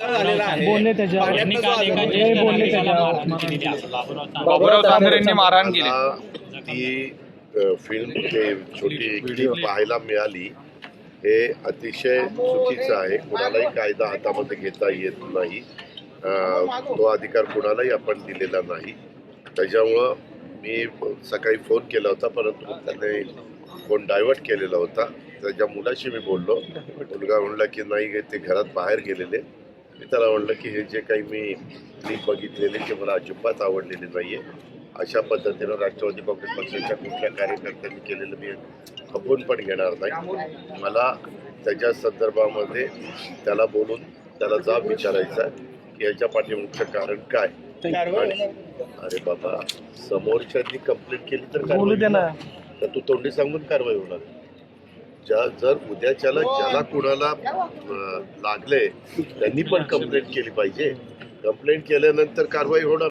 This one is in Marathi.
बोलले हे बोलले. बाबुराव मारहाण केली. ती फिल्म छोटी क्लिप पाहायला मिळाली. हे अतिशय चुकीचं आहे. कुणालाही कायदा हातामध्ये घेता येत नाही. तो अधिकार कुणालाही आपण दिलेला नाही. त्याच्यामुळं मी सकाळी फोन केला होता परंतु त्याने फोन डायव्हर्ट केलेला होता. त्याच्या मुलाशी मी बोललो. मुलगा म्हणला की नाही ते घरात बाहेर गेलेले. मी त्याला म्हणलं की हे जे काही मी क्लिप बघितलेले ते मला अजिबात आवडलेले नाहीये. अशा पद्धतीनं राष्ट्रवादी काँग्रेस पक्षाच्या कुठल्या कार्यकर्त्यांनी केलेलं मी खपवून पण घेणार नाही. मला त्याच्या संदर्भामध्ये त्याला बोलून त्याला जाब विचारायचा आहे की याच्या पाठीमागचं कारण काय? अरे बाबा समोरच्यांनी कंप्लेंट केली तर कारवाई तर तू तोंडी सांगून कारवाई होणार. ज्या जर उद्याच्याला ज्याला कुणाला लागले त्यांनी पण कंप्लेंट केली पाहिजे. कंप्लेंट केल्यानंतर कारवाई होणार